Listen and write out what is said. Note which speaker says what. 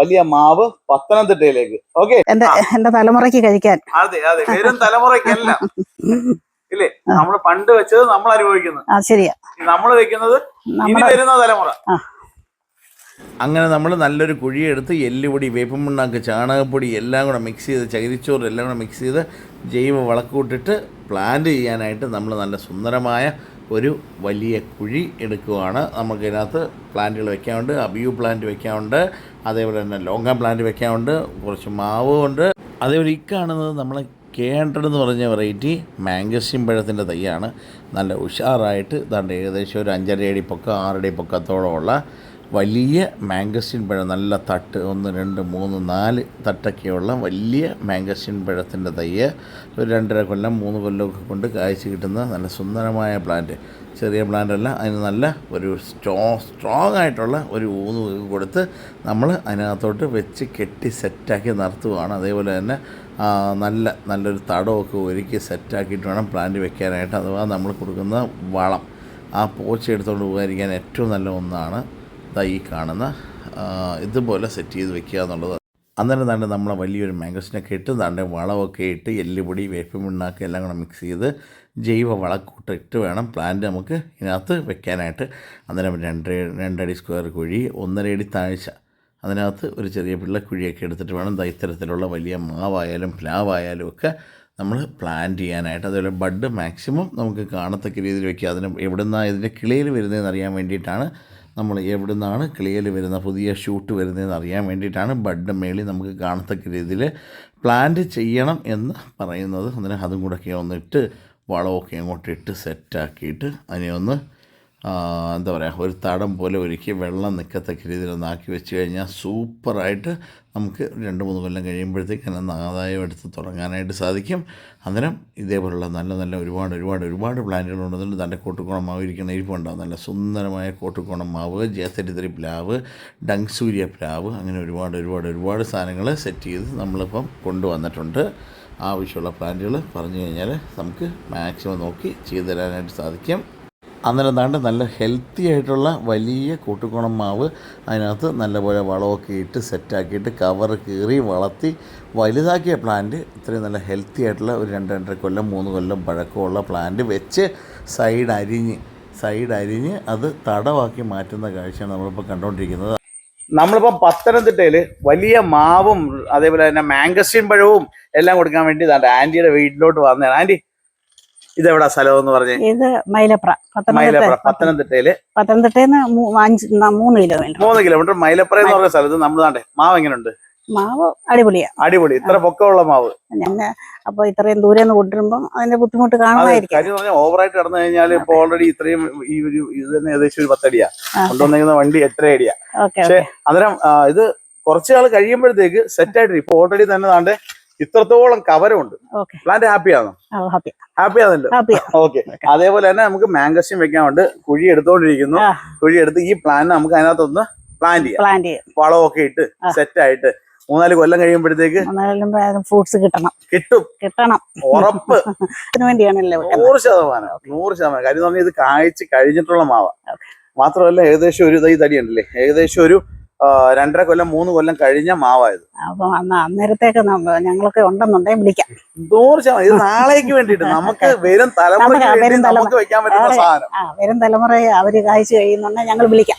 Speaker 1: വലിയ മാവ് പത്തനംതിട്ടയിലേക്ക്. ഓക്കെ?
Speaker 2: എന്റെ എന്റെ തലമുറയ്ക്ക് കഴിക്കാൻ.
Speaker 1: അതെ അതെ. വരും തലമുറയ്ക്കല്ല. ഇല്ലേ? നമ്മൾ പണ്ട് വെച്ചത് നമ്മൾ അനുഭവിക്കുന്നത്.
Speaker 2: ആ ശരിയാ.
Speaker 1: നമ്മൾ വെക്കുന്നത് ഇനി വരുന്ന തലമുറ.
Speaker 3: അങ്ങനെ നമ്മൾ നല്ലൊരു കുഴിയെടുത്ത് എല്ലുപൊടി വേപ്പൻ പിണ്ണാക്ക് ചാണകപ്പൊടി എല്ലാം കൂടെ മിക്സ് ചെയ്ത് ചകിരിച്ചോറ് എല്ലാം കൂടെ മിക്സ് ചെയ്ത് ജൈവ വളക്കൂട്ടിട്ട് പ്ലാന്റ് ചെയ്യാനായിട്ട് നമ്മൾ നല്ല സുന്ദരമായ ഒരു വലിയ കുഴി എടുക്കുവാണ്. നമുക്കിതിനകത്ത് പ്ലാന്റുകൾ വെക്കാനുണ്ട് അബിയു പ്ലാന്റ് വെക്കാനുണ്ട്. അതേപോലെ തന്നെ ലോങ്ക പ്ലാന്റ് വെക്കാനുണ്ട് കുറച്ച് മാവ് ഉണ്ട് അതേപോലെ ഈ കാണുന്നത് നമ്മൾ കെ ഹൺഡ്രഡ് എന്ന് പറഞ്ഞ വെറൈറ്റി മാംഗസ്റ്റിൻ പഴത്തിന്റെ തൈയാണ്. നല്ല ഉഷാറായിട്ട് ദാണ്ട് ഏകദേശം ഒരു അഞ്ചര അടി പൊക്കം ആറടി പൊക്കത്തോളമുള്ള വലിയ മാംഗസ്റ്റിൻ പഴം നല്ല തട്ട് ഒന്ന് രണ്ട് മൂന്ന് നാല് തട്ടൊക്കെയുള്ള വലിയ മാംഗസ്റ്റിൻ പഴത്തിന്റെ തയ്യ് ഒരു രണ്ടര കൊല്ലം മൂന്ന് കൊല്ലമൊക്കെ കൊണ്ട് കായ്ച്ച് കിട്ടുന്ന നല്ല സുന്ദരമായ പ്ലാന്റ് ചെറിയ പ്ലാന്റ് അല്ല അതിന് നല്ല ഒരു സ്ട്രോ സ്ട്രോങ് ആയിട്ടുള്ള ഒരു ഊന്ന് കൊടുത്ത് നമ്മൾ അതിനകത്തോട്ട് വെച്ച് കെട്ടി സെറ്റാക്കി നിർത്തുകയാണ് അതേപോലെ തന്നെ നല്ല നല്ലൊരു തടമൊക്കെ ഒരുക്കി സെറ്റാക്കിയിട്ട് വേണം പ്ലാന്റ് വെക്കാനായിട്ട്. അഥവാ നമ്മൾ കൊടുക്കുന്ന വളം ആ പോച്ച എടുത്തുകൊണ്ട് പോകാതിരിക്കാൻ ഏറ്റവും നല്ല ഒന്നാണ് ഈ കാണുന്ന ഇതുപോലെ സെറ്റ് ചെയ്ത് വെക്കുക എന്നുള്ളത്. അന്നേരം താണ്ട് നമ്മളെ വലിയൊരു മാംഗസിനൊക്കെ ഇട്ട് താണ്ട് വളമൊക്കെ ഇട്ട് എല്ലുപൊടി വേപ്പിൻ എല്ലാം കൂടെ മിക്സ് ചെയ്ത് ജൈവ വളക്കൂട്ട് ഇട്ട് വേണം പ്ലാന്റ് നമുക്ക് ഇതിനകത്ത് വെക്കാനായിട്ട്. അന്നേരം രണ്ട് രണ്ടടി സ്ക്വയർ കുഴി ഒന്നര അടി താഴ്ച. അതിനകത്ത് ഒരു ചെറിയ പിള്ള കുഴിയൊക്കെ എടുത്തിട്ട് വേണം ഇത്തരത്തിലുള്ള വലിയ മാവായാലും പ്ലാവായാലും ഒക്കെ നമ്മൾ പ്ലാന്റ് ചെയ്യാനായിട്ട്. അതുപോലെ ബഡ് മാക്സിമം നമുക്ക് കാണത്തക്ക രീതിയിൽ വെക്കുക. അതിന് എവിടെ നിന്നാണ് ഇതിന്റെ കിളിയിൽ വരുന്നതെന്ന് അറിയാൻ വേണ്ടിയിട്ടാണ് നമ്മൾ എവിടെ നിന്നാണ് ക്ലിയർ വരുന്ന പുതിയ ഷൂട്ട് വരുന്നതെന്ന് അറിയാൻ വേണ്ടിയിട്ടാണ് ബഡ് മേളിൽ നമുക്ക് കാണത്തക്ക രീതിയിൽ പ്ലാന്റ് ചെയ്യണം എന്ന് പറയുന്നത്. അതിന് അതും കൂടെയൊക്കെ ഒന്നിട്ട് വളമൊക്കെ അങ്ങോട്ട് ഇട്ട് സെറ്റാക്കിയിട്ട് അതിനെ ഒന്ന് എന്താ പറയുക ഒരു തടം പോലെ ഒരുക്കി വെള്ളം നിൽക്കത്തക്ക രീതിയിൽ ഒന്ന് വെച്ച് കഴിഞ്ഞാൽ സൂപ്പറായിട്ട് നമുക്ക് രണ്ട് മൂന്ന് കൊല്ലം കഴിയുമ്പോഴത്തേക്ക് അതിനൊന്ന് ആദായം എടുത്ത് തുടങ്ങാനായിട്ട് സാധിക്കും. അന്നേരം ഇതേപോലുള്ള നല്ല നല്ല ഒരുപാട് ഒരുപാട് ഒരുപാട് പ്ലാന്റുകളുണ്ടെന്നുണ്ട് നല്ല കോട്ടുകോണം മാവ് ഇരിക്കുന്ന ഇരിപ്പുണ്ടാവും നല്ല സുന്ദരമായ കോട്ടുകോണം മാവ് ജേത്തരിത്തരി പ്ലാവ് ഡങ്സൂര്യ പ്ലാവ് അങ്ങനെ ഒരുപാട് ഒരുപാട് ഒരുപാട് സാധനങ്ങൾ സെറ്റ് ചെയ്ത് നമ്മളിപ്പം കൊണ്ടുവന്നിട്ടുണ്ട്. ആവശ്യമുള്ള പ്ലാന്റുകൾ പറഞ്ഞു കഴിഞ്ഞാൽ നമുക്ക് മാക്സിമം നോക്കി ചെയ്തു തരാനായിട്ട് സാധിക്കും. അന്നേരം താണ്ട് നല്ല ഹെൽത്തി ആയിട്ടുള്ള വലിയ കൂട്ടുകോണം മാവ് അതിനകത്ത് നല്ലപോലെ വളമൊക്കെ ഇട്ട് സെറ്റാക്കിയിട്ട് കവർ കീറി വളർത്തി വലുതാക്കിയ പ്ലാന്റ് ഇത്രയും നല്ല ഹെൽത്തി ആയിട്ടുള്ള ഒരു രണ്ട് രണ്ടര കൊല്ലം മൂന്ന് കൊല്ലം പഴക്കമുള്ള പ്ലാന്റ് വെച്ച് സൈഡ് അരിഞ്ഞ് സൈഡ് അരിഞ്ഞ് അത് തടവാക്കി മാറ്റുന്ന കാഴ്ചയാണ് നമ്മളിപ്പോൾ കണ്ടുകൊണ്ടിരിക്കുന്നത്
Speaker 1: നമ്മളിപ്പം പത്തനംതിട്ടയിൽ വലിയ മാവും അതേപോലെ തന്നെ മാംഗസ്റ്റിൻ പഴവും എല്ലാം കൊടുക്കാൻ വേണ്ടി ആന്റിയുടെ വീട്ടിലോട്ട് വന്നതാണ്. ആന്റി ഇതെവിടാ സ്ഥലം എന്ന് പറഞ്ഞേ?
Speaker 2: ഇത് മൈലപ്ര പത്തനംതിട്ട.
Speaker 1: മൈലപ്ര പത്തനംതിട്ടയിൽ?
Speaker 2: പത്തനംതിട്ടന്ന് അഞ്ച് ന- മൂന്ന് കിലോമീറ്റർ.
Speaker 1: മൂന്ന് കിലോമീറ്റർ മൈലപ്ര എന്ന് പറഞ്ഞ സ്ഥലത്ത് നമ്മൾ താണ്ടേ? മാവ് എങ്ങനെയുണ്ട്
Speaker 2: മാവ് അടിപൊളിയാ.
Speaker 1: അടിപൊളി. ഇത്ര പൊക്കമുള്ള മാവ്.
Speaker 2: ഞങ്ങൾ അപ്പൊ ഇത്രയും ദൂരെ നിന്ന് കൊണ്ടുവരുമ്പോ അതിന്റെ ബുദ്ധിമുട്ട് കാണുമായിരിക്കും.
Speaker 1: ഓവറായിട്ട് കടന്നു കഴിഞ്ഞാൽ ഇപ്പൊ ഓൾറെഡി ഇത്രയും ഈ ഒരു ഇത് തന്നെ ഏകദേശം ഒരു പത്തടിയാ. കൊണ്ടുവന്നിരിക്കുന്ന വണ്ടി എത്ര അടിയാ? പക്ഷേ അന്നേരം ഇത് കുറച്ച് നാൾ കഴിയുമ്പോഴത്തേക്ക് സെറ്റ് ആയിട്ട് ഇപ്പൊ ഓൾറെഡി തന്നെ താണ്ടെ ഇത്രത്തോളം കവരമുണ്ട്. പ്ലാന്റ് ഹാപ്പിയാണോ?
Speaker 2: ആണോ
Speaker 1: ഹാപ്പി ആണല്ലോ
Speaker 2: ഹാപ്പി
Speaker 1: ഓക്കെ. അതേപോലെ തന്നെ നമുക്ക് മാംഗസ്യം വെക്കാനുണ്ട്. കുഴി എടുത്തോണ്ടിരിക്കുന്നു. കുഴി എടുത്ത് ഈ പ്ലാൻ നമുക്ക് അതിനകത്തൊന്ന് പ്ലാന്റ് ചെയ്യാം. വളമൊക്കെ ഇട്ട് സെറ്റ് ആയിട്ട് മൂന്നാൽ കൊല്ലം കഴിയുമ്പോഴത്തേക്ക്
Speaker 2: ഫ്രൂട്ട്സ് കിട്ടണം.
Speaker 1: കിട്ടും.
Speaker 2: കിട്ടണം.
Speaker 1: ഉറപ്പ്.
Speaker 2: വേണ്ടിയാണല്ലോ.
Speaker 1: നൂറ് ശതമാനം. നൂറ് ശതമാനം. കാര്യം പറഞ്ഞാൽ ഇത് കായ്ച്ച് കഴിഞ്ഞിട്ടുള്ള മാവ. മാത്രമല്ല ഏകദേശം ഒരു തൈ തടി ഉണ്ടല്ലേ? ഏകദേശം ഒരു രണ്ടര കൊല്ലം മൂന്ന് കൊല്ലം കഴിഞ്ഞ മാവായത്.
Speaker 2: അപ്പൊ അന്ന് അന്നേരത്തേക്ക് ഞങ്ങളൊക്കെ ഉണ്ടെന്നുണ്ടെങ്കിൽ വിളിക്കാം.
Speaker 1: നൂറ് ശതമാനം ഇത് നാളേക്ക് വേണ്ടിട്ട് നമുക്ക് വരും
Speaker 2: തലമുറ-
Speaker 1: നമുക്ക് വെക്കാൻ പറ്റുന്ന സാധനം.
Speaker 2: ആ വരും തലമുറയെ അവർ കാഴ്ച കഴിയുന്നുണ്ടെങ്കിൽ ഞങ്ങൾ വിളിക്കാം.